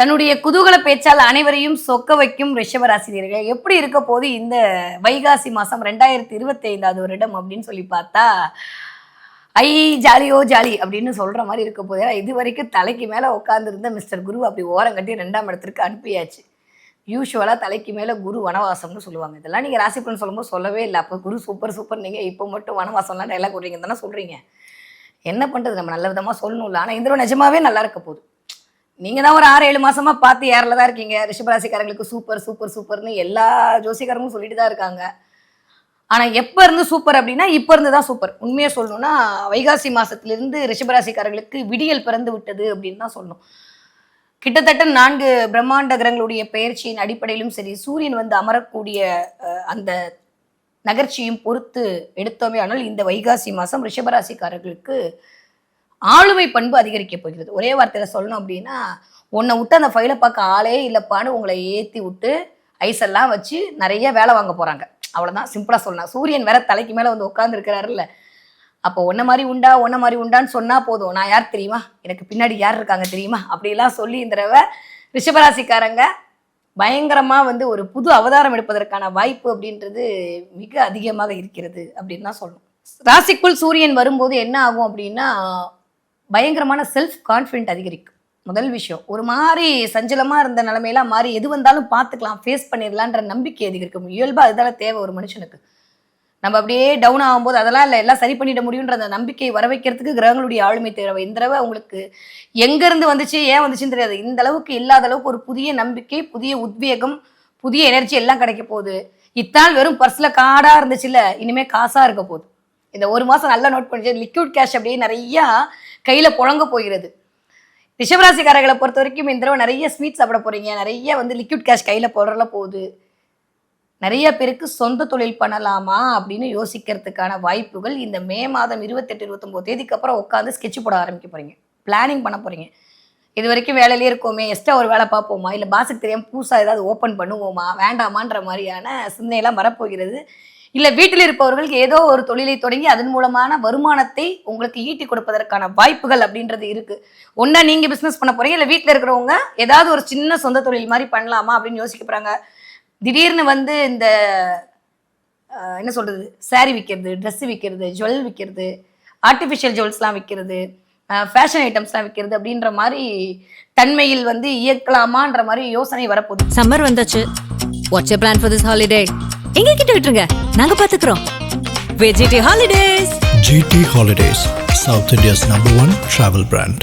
தன்னுடைய குதூகல பேச்சால் அனைவரையும் சொக்க வைக்கும் ரிஷபராசினியர்கள் எப்படி இருக்க போது இந்த வைகாசி மாசம் ரெண்டாயிரத்தி இருபத்தி ஐந்தாவது வருடம் அப்படின்னு சொல்லி பார்த்தா ஐ ஜாலியோ ஜாலி அப்படின்னு சொல்ற மாதிரி இருக்க போது ஏன்னா இது வரைக்கும் தலைக்கு மேல உட்காந்துருந்த மிஸ்டர் குரு அப்படி ஓரம் கட்டி ரெண்டாம் இடத்திற்கு அனுப்பியாச்சு. யூஸ்வலாக தலைக்கு மேலே குரு வனவாசம்னு சொல்லுவாங்க. இதெல்லாம் நீங்கள் ராசி பலன் சொல்லும்போது சொல்லவே இல்லை. அப்போ குரு சூப்பர் சூப்பர் நீங்கள் இப்போ மட்டும் வனவாசம்லாம் டைலாக் விட்றீங்க தானே சொல்கிறீங்க என்ன பண்ணுறது நம்ம நல்ல விதமாக சொல்லணும்ல. ஆனால் இந்த நிஜமாவே நல்லா இருக்க போகுது. நீங்கள் தான் ஒரு ஆறு ஏழு மாதமாக பார்த்து ஏரில் தான் இருக்கீங்க. ரிஷபராசிக்காரங்களுக்கு சூப்பர் சூப்பர் சூப்பர்னு எல்லா ஜோசிக்காரங்களும் சொல்லிட்டு தான் இருக்காங்க. ஆனால் எப்போ இருந்து சூப்பர் அப்படின்னா இப்போ இருந்து தான் சூப்பர் உண்மையாக சொல்லணும்னா வைகாசி மாதத்துலேருந்து ரிஷபராசிக்காரர்களுக்கு விடியல் பிறந்து விட்டது அப்படின்னு தான் சொல்லணும். கிட்டத்தட்ட நான்கு பிரம்மாண்ட கிரகங்களுடைய பெயர்ச்சியின் அடிப்படையிலும் சரி சூரியன் வந்து அமரக்கூடிய அந்த நகர்ச்சியும் பொறுத்து எடுத்தோமே ஆனால் இந்த வைகாசி மாதம் ரிஷபராசிக்காரர்களுக்கு ஆளுமை பண்பு அதிகரிக்க போகிறது. ஒரே வார்த்தையில சொல்லணும் அப்படின்னா உன்னை விட்டு அந்த ஃபைலை பார்க்க ஆளே இல்லைப்பான்னு உங்களை ஏற்றி விட்டு ஐஸ் எல்லாம் வச்சு நிறைய வேலை வாங்க போறாங்க. அவ்வளோதான் சிம்பிளாக சொல்லலாம். சூரியன் வேற தலைக்கு மேலே வந்து உட்காந்துருக்கிறாருல்ல அப்போ ஒன்ன மாதிரி உண்டா ஒன்ன மாதிரி உண்டான்னு சொன்னா போதும். நான் யார் தெரியுமா? எனக்கு பின்னாடி யார் இருக்காங்க தெரியுமா? அப்படிலாம் சொல்லி இந்த தடவை ரிஷபராசிக்காரங்க பயங்கரமா வந்து ஒரு புது அவதாரம் எடுப்பதற்கான வாய்ப்பு அப்படின்றது மிக அதிகமாக இருக்கிறது அப்படின்னு தான் சொல்லணும். ராசிக்குள் சூரியன் வரும்போது என்ன ஆகும் அப்படின்னா பயங்கரமான செல்ஃப் கான்ஃபிடென்ட் அதிகரிக்கும். முதல் விஷயம் ஒரு மாதிரி சஞ்சலமாக இருந்த நிலமையில மாறி எது வந்தாலும் பார்த்துக்கலாம் ஃபேஸ் பண்ணிடலான்ற நம்பிக்கை அதிகரிக்கும். இயல்பாக அதுதான தேவை ஒரு மனுஷனுக்கு. நம்ம அப்படியே டவுன் ஆகும்போது அதெல்லாம் இல்லை எல்லாம் சரி பண்ணிட முடியுன்ற அந்த நம்பிக்கையை வர வைக்கிறதுக்கு கிரகங்களுடைய ஆளுமை தேவை. இந்த தடவை உங்களுக்கு எங்கேருந்து வந்துச்சு ஏன் வந்துச்சுன்னு தெரியாது. இந்த அளவுக்கு இல்லாத அளவுக்கு ஒரு புதிய நம்பிக்கை புதிய உத்வேகம் புதிய எனர்ஜி எல்லாம் கிடைக்க போகுது. இத்தால் வெறும் பர்ஸில் காடாக இருந்துச்சுல்ல இனிமேல் காசாக இருக்க போகுது. இந்த ஒரு மாதம் நல்லா நோட் பண்ணி லிக்விட் கேஷ் அப்படியே நிறையா கையில் புழங்க போகிறது. ரிஷபராசிக்காரர்களை பொறுத்த வரைக்கும் இந்த தடவை நிறைய ஸ்வீட் சாப்பிட போறீங்க. நிறைய வந்து லிக்விட் கேஷ் கையில் புடல போகுது. நிறைய பேருக்கு சொந்த தொழில் பண்ணலாமா அப்படின்னு யோசிக்கிறதுக்கான வாய்ப்புகள் இந்த மே மாதம் இருபத்தெட்டு இருபத்தொம்போது தேதிக்கு அப்புறம் உட்காந்து ஸ்கெட்ச் போட ஆரம்பிக்க போறீங்க. பிளானிங் பண்ண போறீங்க. இது வரைக்கும் வேலையிலே இருக்கோமே. எக்ஸ்ட்ரா ஒரு வேலை பார்ப்போமா? இல்லை பாசுக்கு தெரியாமல் புதுசாக ஏதாவது ஓப்பன் பண்ணுவோமா? வேண்டாமான்ற மாதிரியான சிந்தனையெல்லாம் வரப்போகிறது. இல்லை வீட்டில் இருப்பவர்களுக்கு ஏதோ ஒரு தொழிலை தொடங்கி அதன் மூலமான வருமானத்தை உங்களுக்கு ஈட்டி கொடுப்பதற்கான வாய்ப்புகள் அப்படின்றது இருக்கு. ஒன்றா நீங்க பிஸ்னஸ் பண்ண போறீங்க இல்லை வீட்டில் இருக்கிறவங்க ஏதாவது ஒரு சின்ன சொந்த தொழில் மாதிரி பண்ணலாமா அப்படின்னு யோசிக்க போறாங்க. திடீர்னு வந்து இந்த என்ன சொல்றது? சாரி விற்கிறது ட்ரெஸ் விற்கிறது ஜுவல் விற்கிறது ஆர்டிஃபிஷியல் ஜுவல்ஸ்லாம் விற்கிறது ஃபேஷன் ஐட்டம்ஸ்லாம் விற்கிறது அப்படின்ற மாதிரி தன்மையில் வந்து இயக்கலாமான்ற மாதிரி யோசனை வரப்போகுது. சம்மர் வந்தாச்சு. What's plan for this holiday எங்க கிட்ட விட்டுருங்க நாங்க பாத்துக்கிறோம் VGT Holidays GT Holidays, South India's number one travel brand.